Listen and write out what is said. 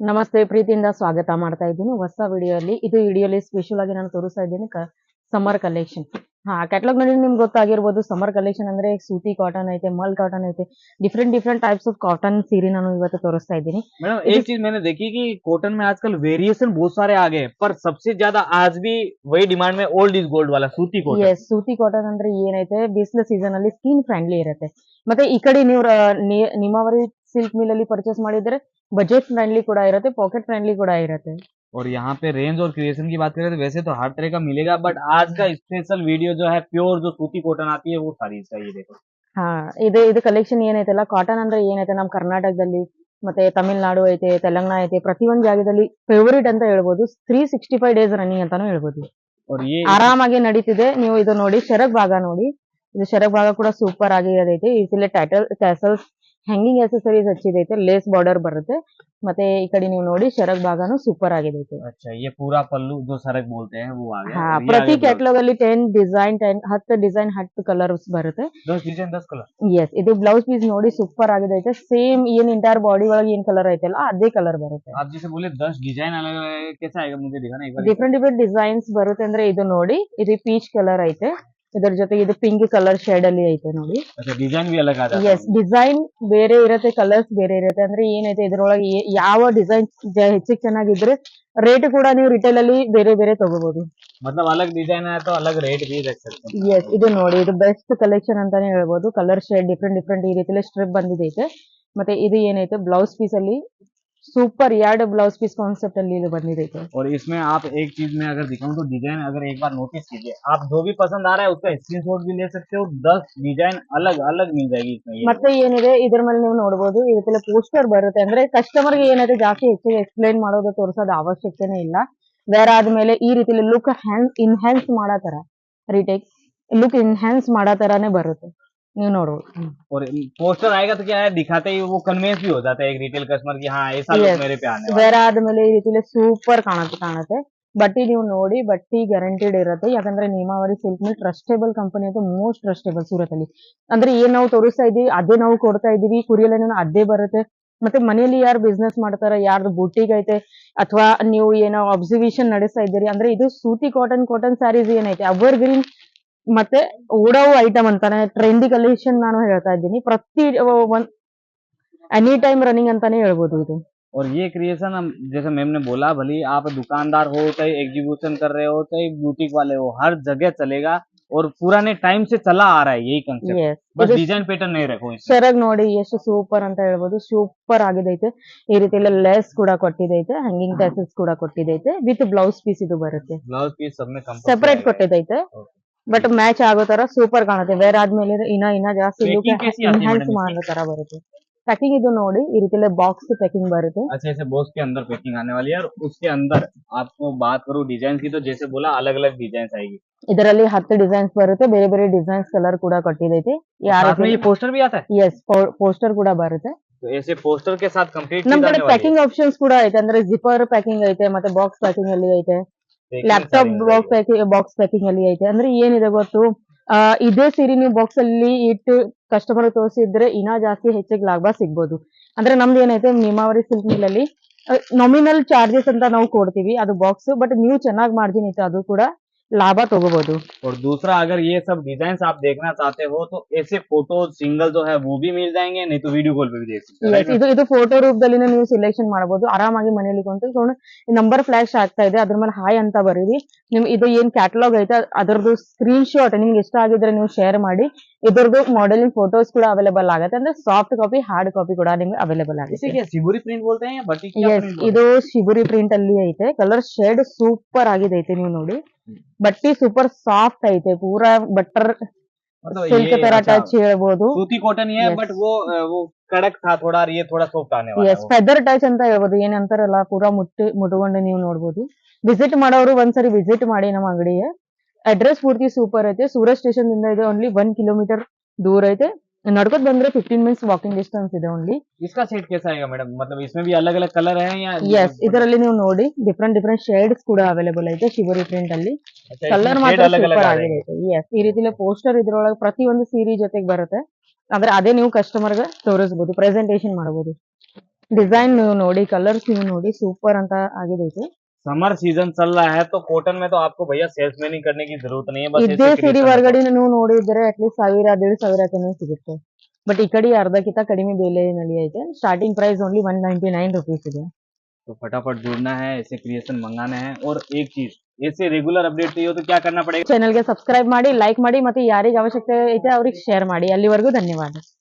ನಮಸ್ತೆ ಪ್ರೀತಿಯಿಂದ ಸ್ವಾಗತ ಮಾಡ್ತಾ ಇದ್ದೀನಿ ಹೊಸ ವಿಡಿಯೋಲಿ ಇದು ವಿಡಿಯೋಲಿ ಸ್ಪೆಷಲ್ ಆಗಿ ನಾನು ತೋರಿಸ್ತಾ ಇದ್ದೀನಿ ಸಮ್ಮರ್ ಕಲೆಕ್ಷನ್ ಹಾ ಕ್ಯಾಟ್ಲಾಗ್ ನೋಡಿ ನಿಮ್ಗೆ ಗೊತ್ತಾಗಿರ್ಬೋದು ಸಮ್ಮರ್ ಕಲೆಕ್ಷನ್ ಅಂದ್ರೆ ಸೂತಿ ಕಾಟನ್ ಐತೆ ಮಲ್ ಕಾಟನ್ ಐತೆ different different types of cotton ಸೀರೆ ನಾನು ಇವತ್ತು ತೋರಿಸ್ತಾ ಇದ್ದೀನಿ मैडम इस- एक चीज मैंने देखी कि कॉटन में आजकल वेरिएशन बहुत सारे आ गए हैं, पर सबसे ज्यादा आज भी वही डिमांड में ओल्ड इज गोल्ड वाला सूती कॉटन ಎಸ್ ಸೂತಿ ಕಾಟನ್ ಅಂದ್ರೆ ಏನೈತೆ ಬಿಸಿಲು ಸೀಸನ್ ಅಲ್ಲಿ ಸ್ಕಿನ್ ಫ್ರೆಂಡ್ಲಿ ಇರುತ್ತೆ ಮತ್ತೆ ಈ ಕಡೆ ನೀವು ರ- ನಿ- ನಿಮಾವರಿ ಸಿಲ್ಕ್ ಮಿಲ್ ಅಲ್ಲಿ ಪರ್ಚೇಸ್ ಮಾಡಿದ್ರೆ ಬಜೆಟ್ ಫ್ರೆಂಡ್ಲಿ ಕೂಡ ಇರುತ್ತೆ ಪಾಕೆಟ್ ಫ್ರೆಂಡ್ಲಿ ಕೂಡ ಇರುತ್ತೆ और यहाँ पे रेंज और क्रिएशन की बात करें तो वैसे तो हर तरह का मिलेगा बट आज का स्पेशल वीडियो जो है प्योर जो सूती कॉटन आती है वो सारी चाहिए देखो ಹಾ ಇದು ಇದು ಕಲೆಕ್ಷನ್ ಏನೈತಲ್ಲ ಕಾಟನ್ ಅಂದ್ರೆ ಏನೈತೆ ನಮ್ಮ ಕರ್ನಾಟಕದಲ್ಲಿ ಮತ್ತೆ ತಮಿಳ್ನಾಡು ಐತೆ ತೆಲಂಗಾಣ ಐತೆ ಪ್ರತಿಯೊಂದು ಜಾಗದಲ್ಲಿ ಫೇವರಿಟ್ ಅಂತ ಹೇಳ್ಬೋದು three sixty five days running ಅಂತಾನು ಹೇಳ್ಬೋದು और ये ಆರಾಮಾಗಿ ನಡೀತಿದೆ ನೀವು ಇದು ನೋಡಿ ಶರಗ್ ಭಾಗ ನೋಡಿ ಇದು ಶರಗ್ ಭಾಗ ಕೂಡ ಸೂಪರ್ ಆಗಿ ಇರೋದೈತೆ ಇದರಲ್ಲಿ title tassels hanging accessories ಹಚ್ಚಿದೈತೆ lace border ಬರುತ್ತೆ ಮತ್ತೆ ಈ ಕಡೆ ನೀವು ನೋಡಿ ಶರಗ್ ಭಾಗನು ಸೂಪರ್ ಆಗಿದೈತೆ अच्छा ये पूरा पल्लू जो सरक बोलते हैं वो आ गया ಹಾ और ये ಪ್ರತಿ आगे blouse। ಕ್ಯಾಟ್ಲಾಗ್ ಅಲ್ಲಿ ಟೆನ್ ಡಿಸೈನ್ ಟೆನ್ ಹತ್ತು ಡಿಸೈನ್ ಹತ್ತು ಕಲರ್ಸ್ ಬರುತ್ತೆ दस डिजाइन दस कलर ಎಸ್ ಇದು ಬ್ಲೌಸ್ ಪೀಸ್ ನೋಡಿ ಸೂಪರ್ ಆಗಿದೆ ಸೇಮ್ ಏನ್ ಇಂಟೈರ್ ಬಾಡಿ ಒಳಗೆ ಏನ್ ಕಲರ್ ಐತಲ್ಲ ಅದೇ ಕಲರ್ ಬರುತ್ತೆ आप जैसे बोले दस डिजाइन अलग अलग कैसा आएगा मुझे दिखाना एक बार ಡಿಫ್ರೆಂಟ್ ಡಿಫ್ರೆಂಟ್ ಡಿಸೈನ್ಸ್ ಬರುತ್ತೆ ಅಂದ್ರೆ ಇದು ನೋಡಿ ಇದು ಪೀಚ್ ಕಲರ್ ಐತೆ ಇದರ ಜೊತೆ ಇದು ಪಿಂಕ್ ಕಲರ್ ಶೇಡ್ ಅಲ್ಲಿ ಐತೆ ನೋಡಿ. ಡಿಸೈನ್ ಎಸ್ ಡಿಸೈನ್ ಬೇರೆ ಇರತ್ತೆ ಕಲರ್ಸ್ ಬೇರೆ ಇರತ್ತೆ. ಅಂದ್ರೆ ಏನೈತೆ ಇದ್ರೊಳಗೆ ಯಾವ ಡಿಸೈನ್ ಹೆಚ್ಚಿಗೆ ಚೆನ್ನಾಗಿದ್ರೆ ರೇಟ್ ಕೂಡ ನೀವು ರಿಟೇಲ್ ಅಲ್ಲಿ ಬೇರೆ ಬೇರೆ ತಗೋಬಹುದು ಎಸ್ ಇದು ನೋಡಿ ಇದು ಬೆಸ್ಟ್ ಕಲೆಕ್ಷನ್ ಅಂತಾನೆ ಹೇಳ್ಬೋದು. ಕಲರ್ ಶೇಡ್ ಡಿಫ್ರೆಂಟ್ ಡಿಫ್ರೆಂಟ್ ಈ ರೀತಿಯಲ್ಲಿ ಸ್ಟ್ರಿಪ್ ಬಂದಿದೈತೆ. ಮತ್ತೆ ಇದು ಏನೈತೆ ಬ್ಲೌಸ್ ಪೀಸ್ ಅಲ್ಲಿ ಸೂಪರ್ ಎರಡು ಬ್ಲೌಸ್ ಪೀಸ್ ಕಾನ್ಸೆಪ್ಟ್ ಅಲ್ಲಿ ಇದು ಬಂದಿದೈತೆ और इसमें आप एक चीज में अगर दिखाऊं तो डिजाइन अगर एक बार नोटिस कीजिए आप जो भी पसंद आ रहा है उसका स्क्रीनशॉट भी ले सकते हो दस डिजाइन अलग अलग मिल जाएगी इसमें ये ಮತ್ತೆ ಏನಿದೆ ಇದ್ರ ಮೇಲೆ ನೀವು ನೋಡಬಹುದು ಈ ರೀತಿ ಪೋಸ್ಟರ್ ಬರುತ್ತೆ ಅಂದ್ರೆ ಕಸ್ಟಮರ್ ಗೆ ಏನೈತೆ ಜಾಸ್ತಿ ಹೆಚ್ಚಿಗೆ ಎಕ್ಸ್ಪ್ಲೈನ್ ಮಾಡೋದು ತೋರಿಸೋದು ಅವಶ್ಯಕತೆನೇ ಇಲ್ಲ ಬೇರೆ ಆದ್ಮೇಲೆ ಈ ರೀತಿಲಿ ಲುಕ್ ಹ್ಯಾನ್ಸ್ ಇನ್ಹ್ಯಾನ್ಸ್ ಮಾಡೋ ತರ ರಿಟೇಕ್ ಲುಕ್ ಇನ್ಹ್ಯಾನ್ಸ್ ಮಾಡೋ ತರಾನೇ ಬರುತ್ತೆ ನೀವು ನೋಡ್ಬೋದು और पोस्टर आएगा तो क्या है दिखाते ही वो कन्वेंस भी हो जाता है एक रिटेल कस्टमर की हाँ ऐसा Yes. लोग मेरे पे आने वाला ಬೇರೆ ಆದ್ಮೇಲೆ ಈ ರೀತಿಲಿ ಸೂಪರ್ ಕಾಣುತ್ತೆ ಕಾಣುತ್ತೆ ಬಟ್ಟಿ ನೀವು ನೋಡಿ ಬಟ್ಟಿ ಗ್ಯಾರಂಟಿಡ್ ಇರುತ್ತೆ ಯಾಕಂದ್ರೆ Neemavari silk mill trustable company ಅಂತ ಮೋಸ್ಟ್ ಟ್ರಸ್ಟೇಬಲ್ ಸೂರತ್ ಅಲ್ಲಿ ಅಂದ್ರೆ ಏನ್ ನಾವು ತೋರಿಸ್ತಾ ಇದೀವಿ ಅದೇ ನಾವು ಕೊಡ್ತಾ ಇದೀವಿ ಕುರಿಯಲ್ಲೇನೋ ಅದೇ ಬರುತ್ತೆ ಮತ್ತೆ ಮನೆಯಲ್ಲಿ ಯಾರು ಬಿಸ್ನೆಸ್ ಮಾಡ್ತಾರ ಯಾರ್ದು ಬುಟ್ಟಿಗ್ ಐತೆ ಅಥವಾ ನೀವು ಏನೋ ಅಬ್ಸರ್ವೇಷನ್ ನಡೆಸ್ತಾ ಇದ್ದೀರಿ ಅಂದ್ರೆ ಇದು ಸೂತಿ ಕಾಟನ್ ಕಾಟನ್ ಸ್ಯಾರೀಸ್ ಏನೈತೆ ಅವರ್ ಗ್ರೀನ್ ಮತ್ತೆ ಓಡಾವು ಐಟಮ್ ಅಂತಾನೆ ಟ್ರೆಂಡಿ ಕಲೆಕ್ಷನ್ ನಾನು ಹೇಳ್ತಾ ಇದ್ದೀನಿ ಪ್ರತಿ ಒಂದ್ ಎನಿ ಟೈಮ್ ರನ್ನಿಂಗ್ ಅಂತಾನೆ ಹೇಳ್ಬೋದು ಇದು और ये क्रिएशन हम जैसे मैम ने बोला भले ही आप दुकानदार हो चाहे एग्जीक्यूशन कर रहे हो चाहे ब्यूटिक वाले हो हर जगह चलेगा और पुराने टाइम से चला आ रहा है यही कंसेप्ट ಎಸ್ बस ಇದು डिजाइन पैटर्न नहीं रखो इसमें ಸೆರಗ್ ನೋಡಿ ಎಷ್ಟು ಸೂಪರ್ ಅಂತ ಹೇಳ್ಬೋದು ಸೂಪರ್ ಆಗಿದೈತೆ ಈ ರೀತಿ ಎಲ್ಲ ಲೆಸ್ ಕೂಡ ಕೊಟ್ಟಿದೈತೆ ಹ್ಯಾಂಗಿಂಗ್ ಟ್ಯಾಸಸ್ ಕೂಡ ಕೊಟ್ಟಿದೈತೆ ವಿತ್ ಬ್ಲೌಸ್ ಪೀಸ್ ಇದು ಬರುತ್ತೆ ब्लाउज पीस सब में कम ಸೆಪರೇಟ್ ಕೊಟ್ಟಿದೈತೆ ಬಟ್ ಮ್ಯಾಚ್ ಆಗೋ ತರ ಸೂಪರ್ ಕಾಣುತ್ತೆ ಬೇರೆ ಆದ್ಮೇಲೆ ಇನ್ನ ಇನ್ನ ಜಾಸ್ತಿ Packing कैसी आती है ಎನ್ಹಾನ್ಸ್ madam ಮಾಡೋ ತರ ಬರುತ್ತೆ ಪ್ಯಾಕಿಂಗ್ ಇದು ನೋಡಿ ಈ ರೀತಿ ಬಾಕ್ಸ್ ಪ್ಯಾಕಿಂಗ್ ಬರುತ್ತೆ अच्छा ऐसे बॉक्स के अंदर पैकिंग आने वाली है और उसके अंदर आपको बात करूँ डिजाइन की तो जैसे बोला अलग अलग डिजाइन आएगी ಇದರಲ್ಲಿ ಹತ್ತು ಡಿಸೈನ್ಸ್ ಬರುತ್ತೆ ಬೇರೆ ಬೇರೆ ಡಿಸೈನ್ಸ್ ಕಲರ್ ಕೂಡ ಕೊಟ್ಟಿದೈತೆ ಯಾರ साथ में ये पोस्टर भी आता है ಎಸ್ ಪೋಸ್ಟರ್ ಕೂಡ ಬರುತ್ತೆ तो ऐसे पोस्टर के साथ कंप्लीट ನಮ್ ಕಡೆ ಪ್ಯಾಕಿಂಗ್ ಆಪ್ಷನ್ಸ್ ಕೂಡ ಐತೆ ಅಂದ್ರೆ ಜಿಪರ್ ಪ್ಯಾಕಿಂಗ್ ಐತೆ ಮತ್ತೆ ಬಾಕ್ಸ್ ಪ್ಯಾಕಿಂಗ್ ಅಲ್ಲಿ ಐತೆ Laptop box packing box packing ಅಲ್ಲಿ ಐತೆ. ಅಂದ್ರೆ ಏನಿದೆ ಗೊತ್ತು? ಆ, ಇದೇ ಸೀರೆ ನೀವು ಬಾಕ್ಸ್ ಅಲ್ಲಿ ಇಟ್ಟು ಕಸ್ಟಮರ್ ತೋರಿಸಿದ್ರೆ ಇನ್ನ ಜಾಸ್ತಿ ಹೆಚ್ಚಿಗೆ ಲಾಭ ಸಿಗ್ಬೋದು. ಅಂದ್ರೆ ನಮ್ದು ಏನೈತೆ ನಿಮಾವರಿ ಸಿಲ್ಕ್ ಮಿಲ್ ಅಲ್ಲಿ ನಾಮಿನಲ್ ಚಾರ್ಜಸ್ ಅಂತ ನಾವು ಕೊಡ್ತೀವಿ ಅದು ಬಾಕ್ಸ್ ಬಟ್ ನೀವು ಚೆನ್ನಾಗಿ ಮಾಡ್ತೀನಿ ಇತ್ತು ಅದು ಕೂಡ ಲಾಭ ತಗೋಬಹುದು और दूसरा अगर ये सब डिजाइन आप देखना चाहते हो तो ऐसे फोटो सिंगल जो है वो भी मिल जाएंगे नहीं तो वीडियो कॉल पे भी देख सकते हो Yes, right? ಇದು ಇದು ಫೋಟೋ ರೂಪದಲ್ಲಿ ನೀವು ಸೆಲೆಕ್ಷನ್ ಮಾಡಬಹುದು ಆರಾಮಾಗಿ ಮನೆಯಲ್ಲಿ ಕುಂತು ನಂಬರ್ ಫ್ಲಾಶ್ ಆಗ್ತಾ ಇದೆ ಅದ್ರ ಮೇಲೆ ಹಾಯ್ ಅಂತ ಬರೀರಿ ನಿಮ್ ಇದು ಏನ್ ಕ್ಯಾಟಲಾಗ್ ಐತೆ ಅದ್- ಅದರದ್ದು ಸ್ಕ್ರೀನ್ ಶಾಟ್ ನಿಮ್ಗೆ ಇಷ್ಟ ಆಗಿದ್ರೆ ನೀವು ಶೇರ್ ಮಾಡಿ ಇದ್ರದ್ದು ಮಾಡೆಲಿಂಗ್ ಫೋಟೋಸ್ ಕೂಡ ಅವೈಲೇಬಲ್ ಆಗುತ್ತೆ ಅಂದ್ರೆ ಸಾಫ್ಟ್ ಕಾಪಿ ಹಾರ್ಡ್ ಕಾಪಿ ಕೂಡ ನಿಮ್ಗೆ ಅವೈಲೇಬಲ್ इसे ಆಗುತ್ತೆ क्या सिबुरी प्रिंट बोलते हैं या बटी की ಎಸ್ ಇದು ಶಿಬುರಿ ಪ್ರಿಂಟ್ ಅಲ್ಲಿ ಐತೆ ಕಲರ್ ಶೇಡ್ ಸೂಪರ್ ಆಗಿದೆ ಐತೆ ನೀವು ನೋಡಿ ಬಟ್ಟಿ ಸೂಪರ್ ಸಾಫ್ಟ್ ಐತೆ ಪೂರಾ ಬಟರ್ ಸಿಲ್ಕ್ ತರ ಟಚ್ ಹೇಳ್ಬೋದು सूती कॉटन ही है Yes. बट वो अ, वो कड़क था थोड़ा और ये थोड़ा सॉफ्ट आने वाला ಎಸ್ है ಫೆದರ್ ಟಚ್ ಅಂತ ಹೇಳ್ಬೋದು ಏನಂತಾರಲ್ಲ ಪೂರಾ ಮುಟ್ಟಿ ಮುಟ್ಕೊಂಡು ನೀವು ನೋಡ್ಬೋದು ವಿಸಿಟ್ ಮಾಡೋರು ಒಂದ್ಸರಿ ವಿಸಿಟ್ ಮಾಡಿ ನಮ್ಮ ಅಂಗಡಿಗೆ ಅಡ್ರೆಸ್ ಪೂರ್ತಿ ಸೂಪರ್ ಐತೆ ಸೂರತ್ ಸ್ಟೇಷನ್ ಇಂದ ಇದೆ ಓನ್ಲಿ ಒನ್ ಕಿಲೋಮೀಟರ್ ದೂರ ಐತೆ ನಡ್ಕೊತ್ ಬಂದ್ರೆ ಫಿಫ್ಟೀನ್ ಮಿನಿಟ್ಸ್ ವಾಕಿಂಗ್ ಡಿಸ್ಟೆನ್ಸ್ ಇದೆ ಓನ್ಲಿ इसका सेट कैसा आएगा मैडम मतलब इसमें भी अलग अलग कलर है या ಎಸ್ ಇದರಲ್ಲಿ ನೀವು ನೋಡಿ ಡಿಫ್ರೆಂಟ್ ಡಿಫ್ರೆಂಟ್ ಶೇಡ್ಸ್ ಕೂಡ ಅವೈಲೇಬಲ್ ಐತೆ ಶಿವರಿ ಪ್ರಿಂಟ್ ಅಲ್ಲಿ अच्छा, इसमें ಕಲರ್ shade ಮಾತ್ರ अलग अलग ಸೂಪರ್ आ ಆಗಿದೆ जाएंगे ಎಸ್ ಈ ರೀತಿಲಿ ಪೋಸ್ಟರ್ ಇದ್ರೊಳಗೆ ಪ್ರತಿಯೊಂದು ಸೀರೆ ಜೊತೆಗೆ ಬರುತ್ತೆ ಅಂದ್ರೆ ಅದೇ ನೀವು ಕಸ್ಟಮರ್ಗೆ ತೋರಿಸ್ಬೋದು ಪ್ರೆಸೆಂಟೇಶನ್ ಮಾಡಬಹುದು ಡಿಸೈನ್ ನೀವು ನೋಡಿ ಕಲರ್ಸ್ ನೀವು ನೋಡಿ ಸೂಪರ್ ಅಂತ ಆಗಿದೆ ಇದು समर सीजन चल रहा है तो कॉटन में तो आपको भैया सेल्समैनिंग करने की जरूरत नहीं है बस ಇದೇ ऐसे ಸೀರೆ creation ಹೊರಗಡೆ ನೀವು ನೋಡಿದ್ರೆ ಅಟ್ಲೀಸ್ಟ್ ಸಾವಿರ ದೇಡ್ ಸಾವಿರಕ್ಕೆ ಸಿಗುತ್ತೆ ಬಟ್ ಈ ಕಡೆ ಅರ್ಧಕ್ಕಿಂತ ಕಡಿಮೆ ಬೆಲೆಯಲ್ಲಿ ಐತೆ starting price only one ninety nine rupees ಇದೆ तो फटाफट जुड़ना है ऐसे क्रिएशन मंगाना है और एक चीज ऐसे रेगुलर अपडेट चाहिए हो तो क्या करना पड़ेगा ಚಾನೆಲ್ಗೆ ಸಬ್ಸ್ಕ್ರೈಬ್ ಮಾಡಿ ಲೈಕ್ ಮಾಡಿ ಮತ್ತೆ ಯಾರಿಗೆ ಅವಶ್ಯಕತೆ ಐತೆ ಅವ್ರಿಗೆ ಶೇರ್ ಮಾಡಿ ಅಲ್ಲಿವರೆಗೂ ಧನ್ಯವಾದ